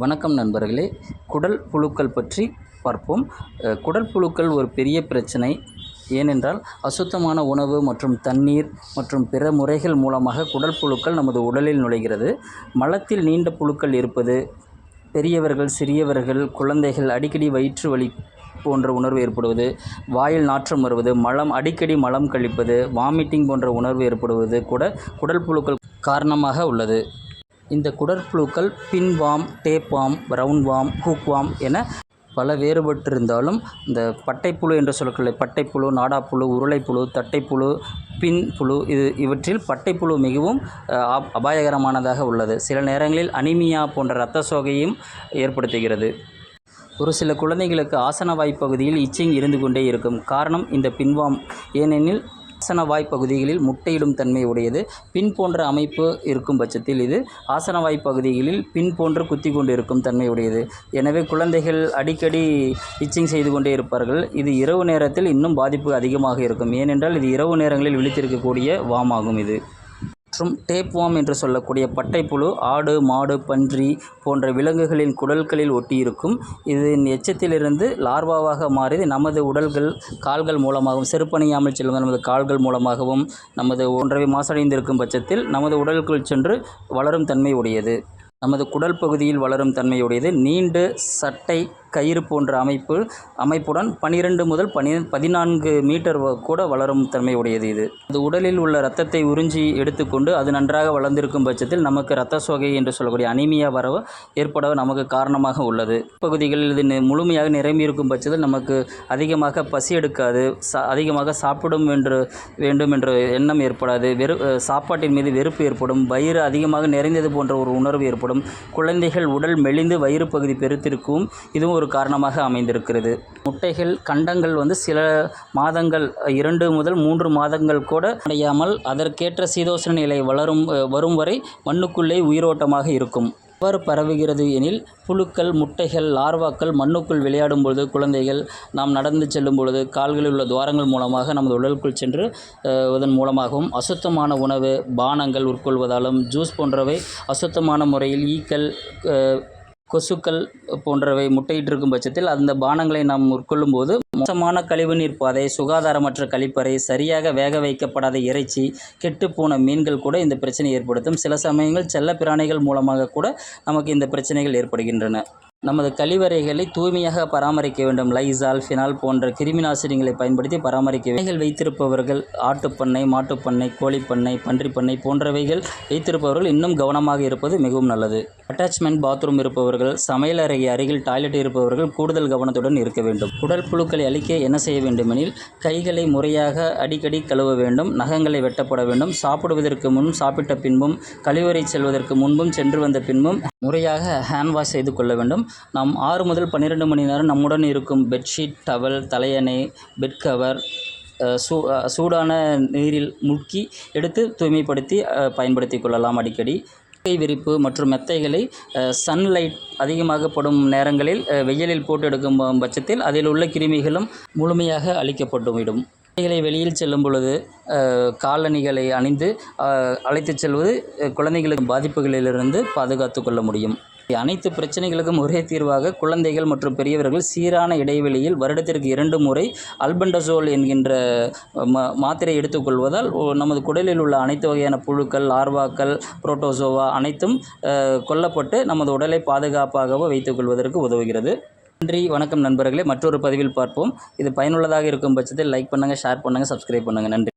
வணக்கம் நண்பர்களே. குடல் புழுக்கள் பற்றி பார்ப்போம். குடல் புழுக்கள் ஒரு பெரிய பிரச்சனை. ஏனென்றால் அசுத்தமான உணவு மற்றும் தண்ணீர் மற்றும் பிற முறைகள் மூலமாக குடல் புழுக்கள் நமது உடலில் நுழைகிறது. மலத்தில் நீண்ட புழுக்கள் இருப்பது பெரியவர்கள் சிறியவர்கள் குழந்தைகள் அடிக்கடி வயிற்று வலி போன்ற உணர்வு ஏற்படுவது வாயில் நாற்றம் வருவது மலம் அடிக்கடி மலம் கழிப்பது வாமிட்டிங் போன்ற உணர்வு ஏற்படுவது கூட குடல் புழுக்கள் காரணமாக உள்ளது. இந்த குடற்புழுக்கள் பின்வாம் டேப்வாம் ரவுண்ட் வாம் ஹூக்வாம் என பல வேறுபட்டிருந்தாலும் இந்த பட்டைப்புழு என்று சொல்லக்கூடிய பட்டைப்புழு நாடாப்புழு உருளைப்புழு தட்டைப்புழு பின் புழு இது இவற்றில் பட்டைப்புழு மிகவும் அப்- அபாயகரமானதாக உள்ளது. சில நேரங்களில் அனிமியா போன்ற இரத்த சோகையும் ஏற்படுத்துகிறது. ஒரு சில குழந்தைகளுக்கு ஆசனவாய் பகுதியில் இச்சிங் இருந்து கொண்டே இருக்கும். காரணம் இந்த பின்வாம். ஏனெனில் ஆசனவாய் பகுதிகளில் முட்டையிடும் தன்மை உடையது. பின் போன்ற அமைப்பு இருக்கும் பட்சத்தில் இது ஆசனவாய் பகுதிகளில் பின் போன்று குத்தி கொண்டு இருக்கும் தன்மை உடையது. எனவே குழந்தைகள் அடிக்கடி இச்சிங் செய்து கொண்டே இருப்பார்கள். இது இரவு நேரத்தில் இன்னும் பாதிப்பு அதிகமாக இருக்கும். ஏனென்றால் இது இரவு நேரங்களில் விழித்திருக்கக்கூடிய வாமாகும் இது. மற்றும் டேப்வாம் என்று சொல்லக்கூடிய பட்டைப்புழு ஆடு மாடு பன்றி போன்ற விலங்குகளின் குடல்களில் ஒட்டியிருக்கும். இதன் எச்சத்திலிருந்து லார்வாவாக மாறி நமது உடல்கள் கால்கள் மூலமாகவும் செருப்பணியாமல் செல்லும் நமது கால்கள் மூலமாகவும் நமது ஒன்றரை மாசடைந்திருக்கும் பட்சத்தில் நமது உடலுக்குள் சென்று வளரும் தன்மை உடையது. நமது குடல் பகுதியில் வளரும் தன்மையுடையது நீண்டு சட்டை கயிறு போன்ற அமைப்பு அமைப்புடன் பனிரெண்டு முதல் பனி பதினான்கு மீட்டர் வ- கூட வளரும் தன்மை உடையது இது. அது உடலில் உள்ள ரத்தத்தை உறிஞ்சி எடுத்துக்கொண்டு அது நன்றாக வளர்ந்திருக்கும் பட்சத்தில் நமக்கு இரத்த சோகை என்று சொல்லக்கூடிய அனீமியா வரவு ஏற்பட நமக்கு காரணமாக உள்ளது. பகுதிகளில் இது முழுமையாக நிரம்பியிருக்கும் பட்சத்தில் நமக்கு அதிகமாக பசி எடுக்காது அதிகமாக சாப்பிடும் என்று வேண்டும் என்ற எண்ணம் ஏற்படாது வெறு சாப்பாட்டின் மீது வெறுப்பு ஏற்படும் வயிறு அதிகமாக நிறைந்தது போன்ற ஒரு உணர்வு ஏற்படும் குழந்தைகள் உடல் மெலிந்து வயிறு பகுதி பெருத்திருக்கும் இதுவும் ஒரு காரணமாக அமைந்திருக்கிறது. முட்டைகள் கண்டங்கள் வந்து சில மாதங்கள் இரண்டு முதல் மூன்று மாதங்கள் கூட அடையாமல் அதற்கேற்ற சீதோஷண நிலை வளரும் வரும் வரை மண்ணுக்குள்ளே உயிரோட்டமாக இருக்கும். எவ்வாறு பரவுகிறது எனில் புழுக்கள் முட்டைகள் லார்வாக்கள் மண்ணுக்குள் விளையாடும் பொழுது குழந்தைகள் நாம் நடந்து செல்லும் பொழுது கால்களில் உள்ள துவாரங்கள் மூலமாக நமது உடலுக்குள் சென்று அஹ், இதன் மூலமாகவும் அசுத்தமான உணவு பானங்கள் உட்கொள்வதாலும் ஜூஸ் போன்றவை அசுத்தமான முறையில் ஈக்கள் கொசுக்கள் போன்றவை முட்டையிட்டிருக்கும் பட்சத்தில் அந்த பானங்களை நாம் உட்கொள்ளும் போது மோசமான கழிவுநீர் பாதை சுகாதாரமற்ற கழிப்பறை சரியாக வேக வைக்கப்படாத இறைச்சி கெட்டுப்போன மீன்கள் கூட இந்த பிரச்சனை ஏற்படுத்தும். சில சமயங்கள் செல்ல பிராணிகள் மூலமாக கூட நமக்கு இந்த பிரச்சனைகள் ஏற்படுகின்றன. நமது கழிவறைகளை தூய்மையாக பராமரிக்க வேண்டும். லைசால் ஃபினால் போன்ற கிருமி நாசினிகளை பயன்படுத்தி பராமரிக்க வேண்டும். வைத்திருப்பவர்கள் ஆட்டுப்பண்ணை மாட்டுப்பண்ணை கோழிப்பண்ணை பன்றிப்பண்ணை போன்றவைகள் வைத்திருப்பவர்கள் இன்னும் கவனமாக இருப்பது மிகவும் நல்லது. அட்டாச்மெண்ட் பாத்ரூம் இருப்பவர்கள் சமையலறை அருகில் டாய்லெட் இருப்பவர்கள் கூடுதல் கவனத்துடன் இருக்க வேண்டும். உடல் புழுக்களை அழிக்க என்ன செய்ய வேண்டுமெனில் கைகளை முறையாக அடிக்கடி கழுவ வேண்டும் நகங்களை வெட்டப்பட வேண்டும் சாப்பிடுவதற்கு முன் சாப்பிட்ட பின்பும் கழிவறை செல்வதற்கு முன்பும் சென்று வந்த பின்பும் முறையாக ஹேண்ட் வாஷ் செய்து கொள்ள வேண்டும். நாம் ஆறு முதல் பன்னிரெண்டு மணி நேரம் நம்முடன் இருக்கும் பெட்ஷீட் டவல் தலையணை பெட் கவர் சூ சூடான நீரில் முக்கி எடுத்து தூய்மைப்படுத்தி பயன்படுத்தி பயன்படுத்திக் கொள்ளலாம் அடிக்கடி. மெத்தை விரிப்பு மற்றும் மெத்தைகளை சன்லைட் அதிகமாக படும் நேரங்களில் வெயிலில் போட்டு எடுக்கும் பட்சத்தில் அதில் உள்ள கிருமிகளும் முழுமையாக அழிக்கப்பட்டுவிடும். குழந்தைகளை வெளியில் செல்லும் பொழுது காலணிகளை அணிந்து அழைத்துச் செல்வது குழந்தைகளுக்கு பாதிப்புகளிலிருந்து பாதுகாத்து கொள்ள முடியும். அனைத்து பிரச்சனைகளுக்கும் ஒரே தீர்வாக குழந்தைகள் மற்றும் பெரியவர்கள் சீரான இடைவெளியில் வருடத்திற்கு இரண்டு முறை அல்பண்டசோல் என்கின்ற மாத்திரை எடுத்துக்கொள்வதால் நமது குடலில் உள்ள அனைத்து வகையான புழுக்கள் லார்வாக்கள் புரோட்டோசோவா அனைத்தும் கொல்லப்பட்டு நமது உடலை பாதுகாப்பாக வைத்துக்கொள்வதற்கு உதவுகிறது. நன்றி வணக்கம் நண்பர்களே. மற்றொரு பதிவில் பார்ப்போம். இது பயனுள்ளதாக இருக்கும் பட்சத்தில் லைக் பண்ணுங்கள் ஷேர் பண்ணுங்கள் சப்ஸ்கிரைப் பண்ணுங்கள் நன்றி.